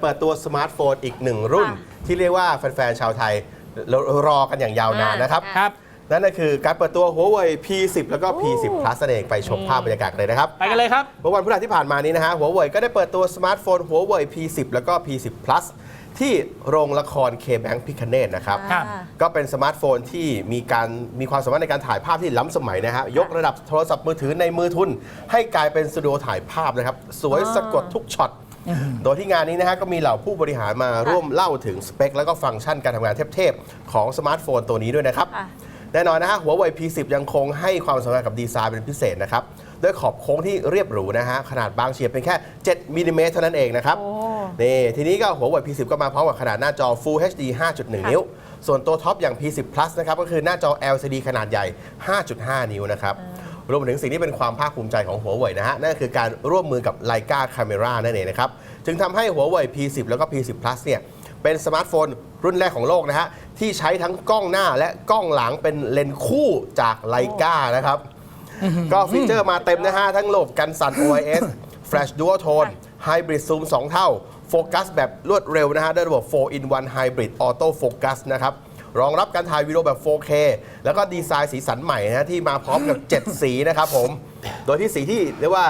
เปิดตัวสมาร์ทโฟนอีกหนึ่งรุ่นค่ะที่เรียกว่าแฟนๆชาวไทยรอกันอย่างยาวนานนะครับอ่าครับ นั่นก็คือการเปิดตัว Huawei P10 แล้วก็ P10 Plus นั่นเองไปชมภาพบรรยากาศเลยนะครับ ไปกันเลยครับเมื่อวันพฤหัสที่ผ่านมานี้นะฮะ Huawei ก็ได้เปิดตัวสมาร์ทโฟน Huawei P10 แล้วก็ P10 Plus ที่โรงละคร K-Bank พิคเนตนะครับ ครับอ่าก็เป็นสมาร์ทโฟนที่มีการมีความสามารถในการถ่ายภาพที่ล้ำสมัยนะฮะ ยกระดับโทรศัพท์มือถือในมือทุน ให้กลายเป็นสตูดิโอถ่ายภาพนะครับ สวยอ๋อสะกดทุกช็อต โดยที่งานนี้นะฮะก็มีเหล่าผู้บริหารมาร่วมเล่าถึงสเปค แล้วก็ฟังก์ชันการทำงานเทพๆของสมาร์ทโฟนตัวนี้ด้วยนะครับ ค่ะ แน่นอนนะฮะ Huawei P10 ยังคงให้ความสำคัญกับดีไซน์เป็นพิเศษนะครับด้วยขอบโค้งที่เรียบหรูนะฮะขนาดบางเฉียบเป็นแค่ 7มิลลิเมตรเท่านั้นเองนะครับ โอ้ นี่ทีนี้ก็หัวเว่ย P10 ก็มาพร้อมกับขนาดหน้าจอ Full HD 5.1 นิ้ว ส่วนตัวท็อปอย่าง P10 Plus นะครับ ก็คือหน้าจอ LCD ขนาดใหญ่ 5.5 นิ้วนะครับ รวมถึงสิ่งที่เป็นความภาคภูมิใจของหัวเว่ยนะฮะนั่นก็คือการร่วมมือกับ Leica Camera นั่นเองนะครับจึงทำให้หัวเว่ย P10 แล้วก็ P10 Plus เนี่ยเป็นสมาร์ทโฟนรุ่นแรกของโลกนะฮะที่ใช้ทั้งกล้องหน้าและกล้องหลังเป็นเลนส์คู่จาก Leica นะครับก็ฟีเจอร์มาเต็มนะฮะทั้งระบบกันสั่น OIS Flash Dual Tone Hybrid Zoom 2 เท่า โฟกัสแบบรวดเร็วนะฮะด้วยระบบ4 in 1 Hybrid Auto Focus นะครับ รองรับการถ่ายวิดีโอแบบ 4K แล้วก็ดีไซน์สีสันใหม่นะฮะที่มาพร้อมกับ 7 สีนะครับผม โดยที่สีที่เรียกว่า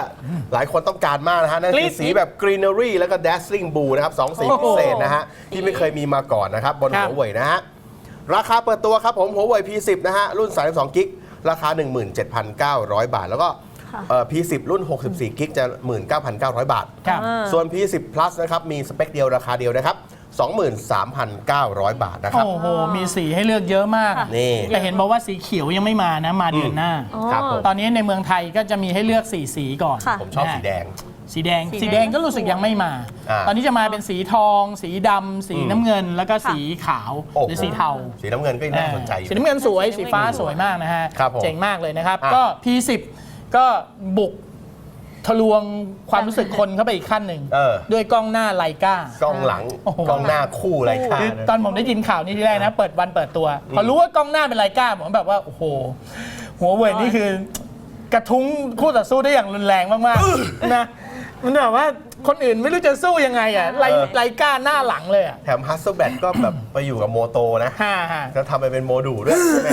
หลายคนต้องการมากนะฮะนั่นคือสีแบบ Greenery แล้วก็ Dazzling Blue นะครับสองสีพิเศษนะฮะที่ไม่เคยมีมาก่อนนะครับบนครับหัวเว่ยนะฮะราคาเปิดตัวครับผมหัวเว่ย P10 นะฮะรุ่น 32 กิกราคา 17,900 บาท แล้วก็ค่ะเอ่อ P10 รุ่น 64 กิกจะ 19,900 บาทครับอ่าส่วน P10 Plus นะครับ มีสเปคเดียวราคาเดียวนะครับ 23,900 บาทนะครับ โอ้โห มีสีให้เลือกเยอะมากค่ะนี่ แต่เห็นบอกว่าสีเขียวยังไม่มานะ มาเดือนหน้า อ๋อ ครับผม ตอนนี้ในเมืองไทยก็จะมีให้เลือกสีสีก่อน ค่ะ ผมชอบสีแดง สีแดง สีแดงสีแดงก็รู้สึกยังไม่มา อ่าตอนนี้จะมาเป็นสีทอง สีดำสีน้ำเงิน แล้วก็สีขาวโอ้โห หรือสีเทาสีน้ำเงินก็น่าสนใจอยู่ สีน้ำเงินสวย สีสีน้ำเงินฟ้าสวยมากนะฮะ ครับผมเจ๋งมากเลยนะครับ อะก็ P10 ก็บุก ทะลวงความรู้สึกคนเข้าไปอีกขั้นหนึ่งเออ ด้วยกล้องหน้าไลกา กล้องหลังโอ้โห กล้องหน้าคู่อะไรค่ะ คือตอนผมได้ยินข่าวนี้ที่แรกนะ เปิดวันเปิดตัว พอรู้ว่ากล้องหน้าเป็นไลกาผมแบบว่า โอ้โห หัวเว่ยนี่คือ กระทุ้งคู่ต่อสู้ได้อย่างรุนแรงมากๆนะมันแบบว่าคนอื่นไม่รู้จะสู้ยังไงอะไลเออ ไลกาหน้าหลังเลยอะแถมฮัสเซอร์แบทก็แบบไปอยู่กับโมโตนะฮ่าฮ่าก็ทำไปเป็นโมดูลด้วยแหม